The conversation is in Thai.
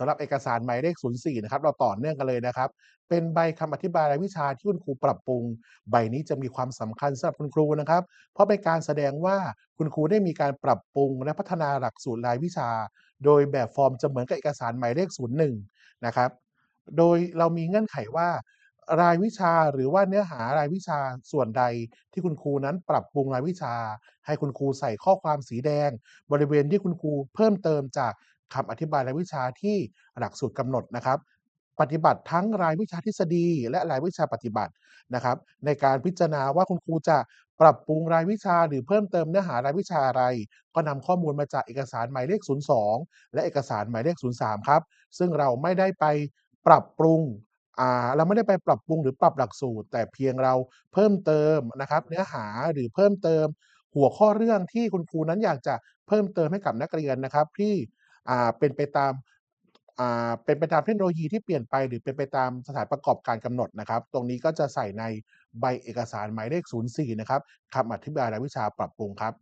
สำหรับเอกสารหมายเลข 04 นะครับ เราต่อเนื่องกันเลยนะครับ เป็นใบคำอธิบายรายวิชาที่คุณครูปรับปรุง ใบนี้จะมีความสำคัญสำหรับคุณครูนะครับ เพราะเป็นการแสดงว่าคุณครูได้มีการปรับปรุง และพัฒนาหลักสูตรรายวิชา โดยแบบฟอร์มจะเหมือนกับเอกสารหมายเลข 01 นะครับ โดยเรามีเงื่อนไขว่ารายวิชาหรือว่าเนื้อหารายวิชาส่วนใดที่คุณครูนั้นปรับปรุงรายวิชา ให้คุณครูใส่ข้อความสีแดง บริเวณที่คุณครูเพิ่มเติมจาก คำอธิบายรายวิชาที่หลักสูตรกำหนดนะครับ ปฏิบัติทั้งรายวิชาทฤษฎี และรายวิชาปฏิบัตินะครับ ในการพิจารณาว่าคุณครูจะปรับปรุงรายวิชาหรือเพิ่มเติมเนื้อหารายวิชาอะไร ก็นำข้อมูลมาจากเอกสารหมายเลข 02 และเอกสารหมายเลข 03 ครับ ซึ่งเราไม่ได้ไปปรับปรุงเราไม่ได้ไปปรับปรุงหรือปรับหลักสูตร แต่เพียงเราเพิ่มเติมนะครับ เนื้อหาหรือเพิ่มเติม หัวข้อเรื่องที่คุณครูนั้นอยากจะเพิ่มเติมให้กับนักเรียนนะครับ ที่ เป็นไปตามอ่าเป็นไปตามเทคโนโลยีที่เปลี่ยนไป หรือเป็นไปตามสถานประกอบการกำหนดนะครับ ตรงนี้ก็จะใส่ในใบเอกสารหมายเลข 04 นะครับคำอธิบายรายวิชาปรับปรุงครับ